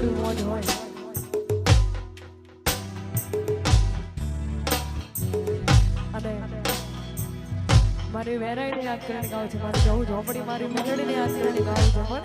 મોઢું મોઢ હોય અને મારી વેરાઈની યાદ કરીને ગાઉં છું. મારી જવું ઝોપડી મારી મેળડીની યાદ કરીને ગાઉં છું. પણ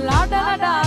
la da da da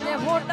ને મોટા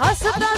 Асада